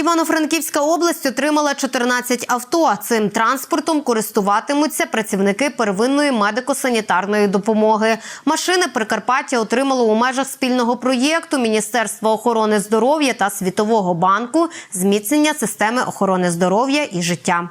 Івано-Франківська область отримала 14 авто. Цим транспортом користуватимуться працівники первинної медико-санітарної допомоги. Машини Прикарпаття отримало у межах спільного проєкту Міністерства охорони здоров'я та Світового банку зміцнення системи охорони здоров'я і життя.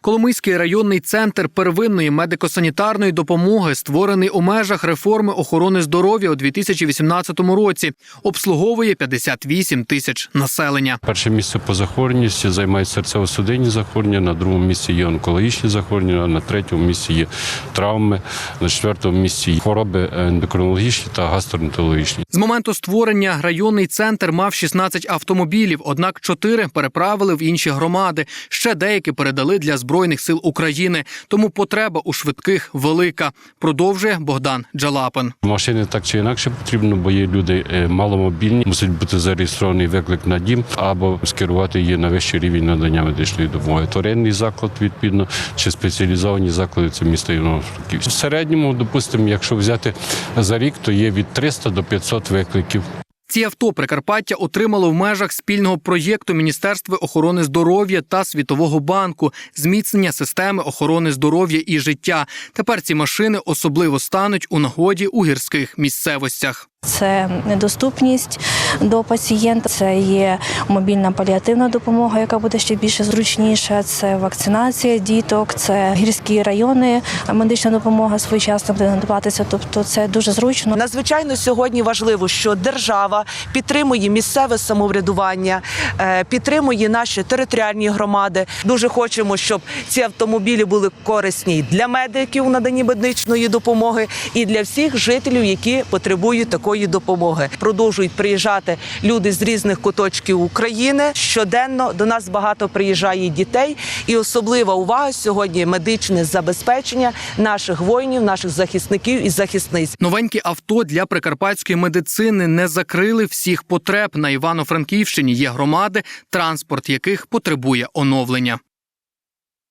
Коломийський районний центр первинної медико-санітарної допомоги створений у межах реформи охорони здоров'я у 2018 році. Обслуговує 58 тисяч населення. Перше місце по захворюваності займає серцево-судинні захворювання, на другому місці є онкологічні захворювання, на третьому місці є травми, на четвертому місці є хвороби ендокринологічні та гастроентерологічні. З моменту створення районний центр мав 16 автомобілів, однак 4 переправили в інші громади. Ще деякі передали для збройних сил України. Тому потреба у швидких велика. Продовжує Богдан Джалапин. Машини так чи інакше потрібно, бо є люди е, маломобільні, мусить бути зареєстрований виклик на дім або скерувати її на вищий рівень надання медичної допомоги. Торинний заклад, відповідно, чи спеціалізовані заклади це місто Івано-Франківськ. В середньому, допустимо, якщо взяти за рік, то є від 300 до 500 викликів. Ці авто Прикарпаття отримало в межах спільного проєкту Міністерства охорони здоров'я та Світового банку зміцнення системи охорони здоров'я і життя. Тепер ці машини особливо стануть у нагоді у гірських місцевостях. Це недоступність до пацієнта, це є мобільна паліативна допомога, яка буде ще більше зручніша. Це вакцинація діток, це гірські райони, медична допомога своєчасно буде надаватися. Тобто це дуже зручно. Надзвичайно сьогодні важливо, що держава підтримує місцеве самоврядування, е, підтримує наші територіальні громади. Дуже хочемо, щоб ці автомобілі були корисні для медиків у наданні медичної допомоги і для всіх жителів, які потребують такої допомоги. Продовжують приїжджати люди з різних куточків України. Щоденно до нас багато приїжджає дітей, і особлива увага сьогодні медичне забезпечення наших воїнів, наших захисників і захисниць. Новенькі авто для прикарпатської медицини не закрили всіх потреб. На Івано-Франківщині є громади, транспорт яких потребує оновлення.